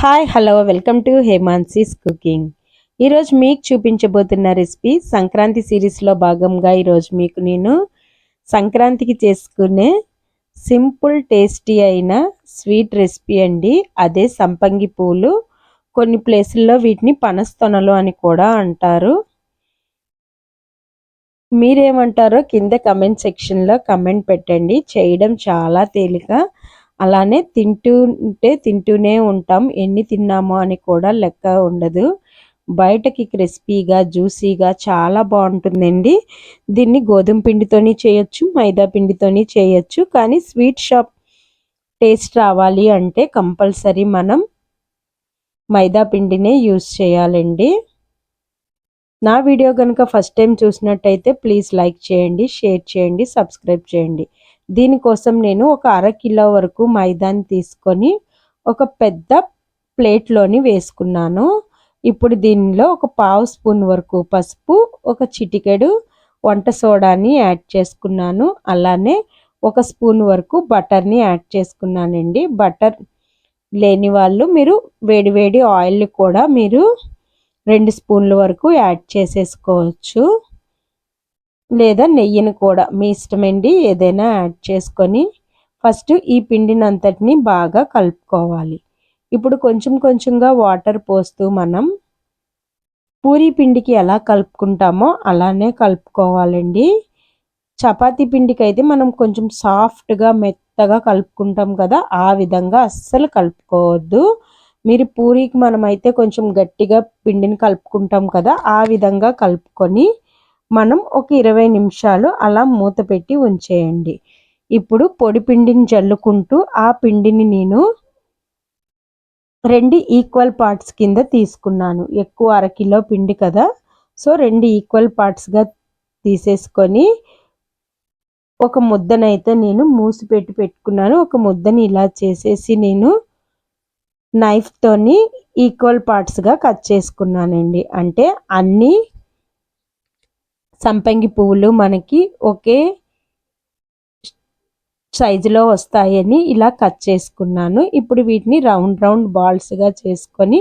Hi hello welcome to Hemansi's cooking ఈరోజు మీకు చూపించబోతున్న recipe Sankranti సిరీస్లో భాగంగా ఈరోజు మీకు నేను సంక్రాంతికి చేసుకునే సింపుల్ టేస్టీ అయిన స్వీట్ రెసిపీ అండి. అదే సంపంగి పూలు. కొన్ని ప్లేసుల్లో వీటిని పనస్తొనలు అని కూడా అంటారు. మీరేమంటారో కింద కమెంట్ సెక్షన్లో కమెంట్ పెట్టండి. చేయడం చాలా తేలిక. అలానే తింటూ ఉంటే తింటూనే ఉంటాం. ఎన్ని తిన్నామో అని కూడా లెక్క ఉండదు. బయటకి క్రిస్పీగా జ్యూసీగా చాలా బాగుంటుందండి. దీన్ని గోధుమ పిండితోని చేయొచ్చు మైదా పిండితోని చేయొచ్చు. కానీ స్వీట్ షాప్ టేస్ట్ రావాలి అంటే కంపల్సరీ మనం మైదా పిండినే యూస్ చేయాలండి. నా వీడియో కనుక ఫస్ట్ టైం చూసినట్టయితే ప్లీజ్ లైక్ చేయండి షేర్ చేయండి సబ్స్క్రైబ్ చేయండి. దీనికోసం నేను ఒక అర కిలో వరకు మైదాని తీసుకొని ఒక పెద్ద ప్లేట్లోని వేసుకున్నాను. ఇప్పుడు దీనిలో ఒక పావు స్పూన్ వరకు పసుపు ఒక చిటికెడు వంట సోడాని యాడ్ చేసుకున్నాను. అలానే ఒక స్పూన్ వరకు బటర్ని యాడ్ చేసుకున్నానండి. బటర్ లేని వాళ్ళు మీరు వేడి వేడి ఆయిల్ కూడా మీరు రెండు స్పూన్ల వరకు యాడ్ చేసేసుకోవచ్చు. లేదా నెయ్యిని కూడా మీ ఇష్టమండి ఏదైనా యాడ్ చేసుకొని ఫస్ట్ ఈ పిండిని అంతటిని బాగా కలుపుకోవాలి. ఇప్పుడు కొంచెం కొంచెంగా వాటర్ పోస్తూ మనం పూరీ పిండికి ఎలా కలుపుకుంటామో అలానే కలుపుకోవాలండి. చపాతీ పిండికి అయితే మనం కొంచెం సాఫ్ట్గా మెత్తగా కలుపుకుంటాం కదా ఆ విధంగా అస్సలు కలుపుకోవద్దు. మీరు పూరీకి మనమైతే కొంచెం గట్టిగా పిండిని కలుపుకుంటాం కదా ఆ విధంగా కలుపుకొని మనం ఒక ఇరవై నిమిషాలు అలా మూత పెట్టి ఉంచేయండి. ఇప్పుడు పొడి పిండిని జల్లుకుంటూ ఆ పిండిని నేను రెండు ఈక్వల్ పార్ట్స్ కింద తీసుకున్నాను. ఎక్కువ అరకిలో పిండి కదా. సో రెండు ఈక్వల్ పార్ట్స్గా తీసేసుకొని ఒక ముద్దనైతే నేను మూసి పెట్టి పెట్టుకున్నాను. ఒక ముద్దని ఇలా చేసేసి నేను నైఫ్తోని ఈక్వల్ పార్ట్స్గా కట్ చేసుకున్నానండి. అంటే అన్నీ సంపంగి పువ్వులు మనకి ఒకే సైజులో వస్తాయని ఇలా కట్ చేసుకున్నాను. ఇప్పుడు వీటిని రౌండ్ రౌండ్ బాల్స్గా చేసుకొని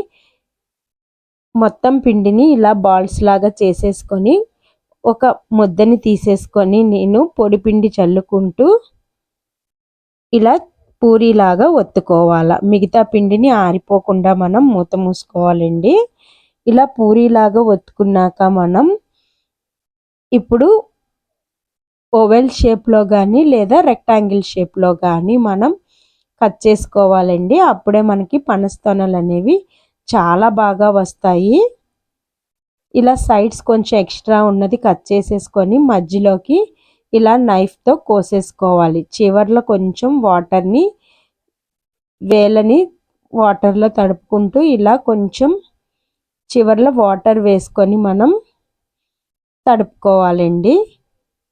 మొత్తం పిండిని ఇలా బాల్స్ లాగా చేసేసుకొని ఒక ముద్దని తీసేసుకొని నేను పొడి పిండి చల్లుకుంటూ ఇలా పూరీలాగా ఒత్తుకోవాలా. మిగతా పిండిని ఆరిపోకుండా మనం మూత మూసుకోవాలండి. ఇలా పూరీలాగా ఒత్తుకున్నాక మనం ఇప్పుడు ఓవెల్ షేప్లో కానీ లేదా రెక్టాంగిల్ షేప్లో కానీ మనం కట్ చేసుకోవాలండి. అప్పుడే మనకి పనస్తొనలు అనేవి చాలా బాగా వస్తాయి. ఇలా సైడ్స్ కొంచెం ఎక్స్ట్రా ఉన్నది కట్ చేసేసుకొని మధ్యలోకి ఇలా నైఫ్తో కోసేసుకోవాలి. చివర్లో కొంచెం వాటర్ని వేలని వాటర్లో తడుపుకుంటూ ఇలా కొంచెం చివర్లో వాటర్ వేసుకొని మనం తడుపుకోవాలండి.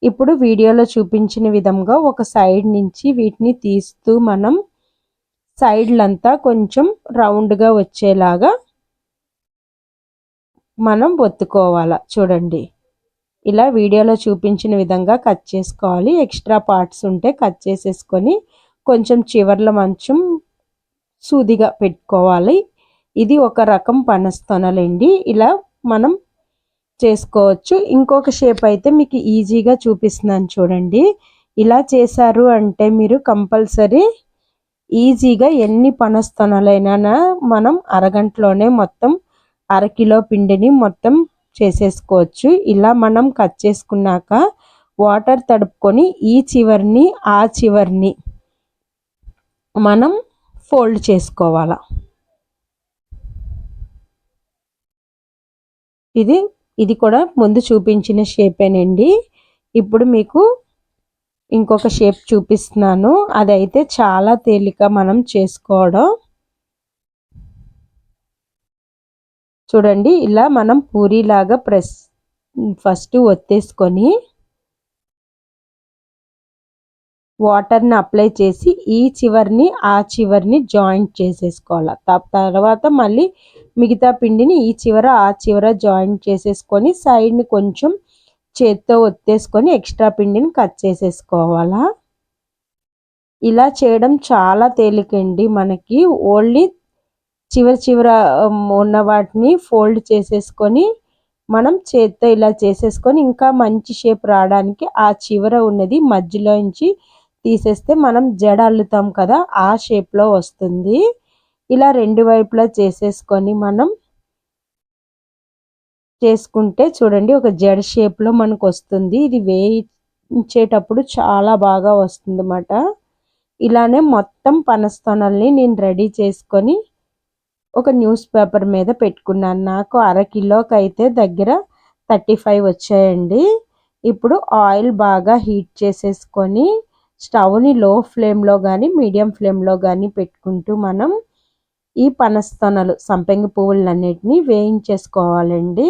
ఇప్పుడు వీడియోలో చూపించిన విధంగా ఒక సైడ్ నుంచి వీటిని తీస్తూ మనం సైడ్లంతా కొంచెం రౌండ్గా వచ్చేలాగా మనం ఒత్తుకోవాల. చూడండి. ఇలా వీడియోలో చూపించిన విధంగా కట్ చేసుకోవాలి. ఎక్స్ట్రా పార్ట్స్ ఉంటే కట్ చేసేసుకొని కొంచెం చివర్ల మంచం సూదిగా పెట్టుకోవాలి. ఇది ఒక రకం పనస్తొనలండి. ఇలా మనం చేసుకోవచ్చు. ఇంకొక షేప్ అయితే మీకు ఈజీగా చూపిస్తున్నాను చూడండి. ఇలా చేశారు అంటే మీరు కంపల్సరీ ఈజీగా ఎన్ని పనస్తనలైనా మనం అరగంటలోనే మొత్తం అరకిలో పిండిని మొత్తం చేసేసుకోవచ్చు. ఇలా మనం కట్ చేసుకున్నాక వాటర్ తడుపుకొని ఈ చివరిని ఆ చివరిని మనం ఫోల్డ్ చేసుకోవాలి. ఇది ఇది కూడా ముందు చూపించిన షేపేనండి. ఇప్పుడు మీకు ఇంకొక షేప్ చూపిస్తున్నాను. అదైతే చాలా తేలిక మనం చేసుకోవడం. చూడండి ఇలా మనం పూరీలాగా ప్రెస్ ఫస్ట్ ఒత్తేసుకొని వాటర్ని అప్లై చేసి ఈ చివరిని ఆ చివరిని జాయింట్ చేసేసుకోవాలి. తర్వాత మళ్ళీ మిగతా పిండిని ఈ చివర ఆ చివర జాయింట్ చేసేసుకొని సైడ్ని కొంచెం చేత్తో ఒత్తేసుకొని ఎక్స్ట్రా పిండిని కట్ చేసేసుకోవాలా? ఇలా చేయడం చాలా తేలికండి. మనకి ఓన్లీ చివరి చివర ఉన్న వాటిని ఫోల్డ్ చేసేసుకొని మనం చేత్తో ఇలా చేసేసుకొని ఇంకా మంచి షేప్ రావడానికి ఆ చివర ఉన్నది మధ్యలో నుంచి తీసేస్తే మనం జడ అల్లుతాం కదా ఆ షేప్లో వస్తుంది. ఇలా రెండు వైపులా చేసేసుకొని మనం చేసుకుంటే చూడండి ఒక జడ్ షేప్లో మనకు వస్తుంది ఇది వేయించేటప్పుడు చాలా బాగా వస్తుంది అన్నమాట ఇలానే మొత్తం పనస్తోనల్ని నేను రెడీ చేసుకొని ఒక న్యూస్ పేపర్ మీద పెట్టుకున్నాను. నాకు అర కిలోకి అయితే దగ్గర థర్టీ ఫైవ్ వచ్చాయండి. ఇప్పుడు ఆయిల్ బాగా హీట్ చేసేసుకొని స్టవ్ని లో ఫ్లేమ్లో కానీ మీడియం ఫ్లేమ్లో కానీ పెట్టుకుంటూ మనం ఈ పనస్తనలు సంపెంగ పువ్వులన్నిటినీ వేయించేసుకోవాలండి.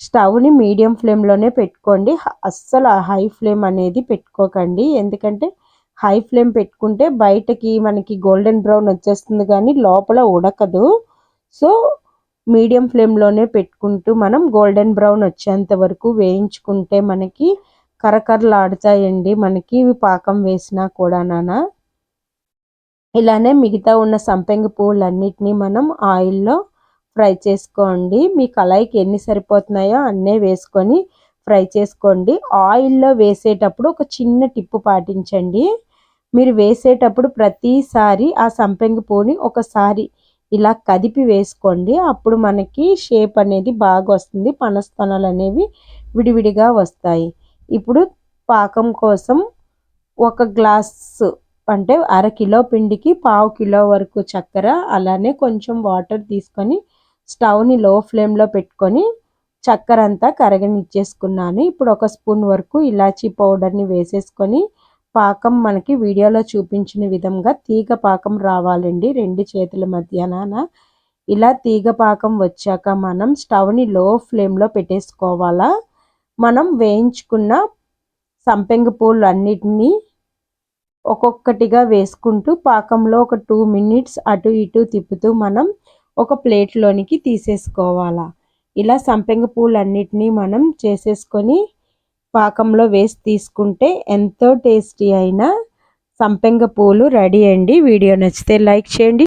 స్టవ్ని మీడియం ఫ్లేమ్లోనే పెట్టుకోండి. అస్సలు హై ఫ్లేమ్ అనేది పెట్టుకోకండి. ఎందుకంటే హై ఫ్లేమ్ పెట్టుకుంటే బయటకి మనకి గోల్డెన్ బ్రౌన్ వచ్చేస్తుంది కానీ లోపల ఉడకదు. సో మీడియం ఫ్లేమ్లోనే పెట్టుకుంటూ మనం గోల్డెన్ బ్రౌన్ వచ్చేంత వరకు వేయించుకుంటే మనకి కరకరలాడుతాయండి. మనకి పాకం వేసినా కూడా నానా ఇలానే మిగతా ఉన్న సంపెంగ పువ్వులన్నిటినీ మనం ఆయిల్లో ఫ్రై చేసుకోండి. మీ కళాయికి ఎన్ని సరిపోతున్నాయో అన్నీ వేసుకొని ఫ్రై చేసుకోండి. ఆయిల్లో వేసేటప్పుడు ఒక చిన్న టిప్పు పాటించండి. మీరు వేసేటప్పుడు ప్రతిసారి ఆ సంపెంగ పువ్వుని ఒకసారి ఇలా కదిపి వేసుకోండి. అప్పుడు మనకి షేప్ అనేది బాగా వస్తుంది. పనస్తనాలు అనేవి విడివిడిగా వస్తాయి. ఇప్పుడు పాకం కోసం ఒక గ్లాస్ అంటే అర కిలో పిండికి పావు కిలో వరకు చక్కెర అలానే కొంచెం వాటర్ తీసుకొని స్టవ్ని లో ఫ్లేమ్లో పెట్టుకొని చక్కెర అంతా కరగనిచ్చేసుకున్నాను. ఇప్పుడు ఒక స్పూన్ వరకు ఇలాచీ పౌడర్ని వేసేసుకొని పాకం మనకి వీడియోలో చూపించిన విధంగా తీగ పాకం రావాలండి రెండు చేతుల మధ్యాహ్నాన ఇలా తీగ పాకం వచ్చాక మనం స్టవ్ని లో ఫ్లేమ్లో పెట్టేసుకోవాలా? మనం వేయించుకున్న సంపెంగ పూలు అన్నిటినీ ఒక్కొక్కటిగా వేసుకుంటూ పాకంలో ఒక టూ మినిట్స్ అటు ఇటు తిప్పుతూ మనం ఒక ప్లేట్లోనికి తీసేసుకోవాలా. ఇలా సంపెంగ పూలన్నిటినీ మనం చేసేసుకొని పాకంలో వేసి తీసుకుంటే ఎంతో టేస్టీ అయిన సంపెంగ పూలు రెడీ అండి. వీడియో నచ్చితే లైక్ చేయండి.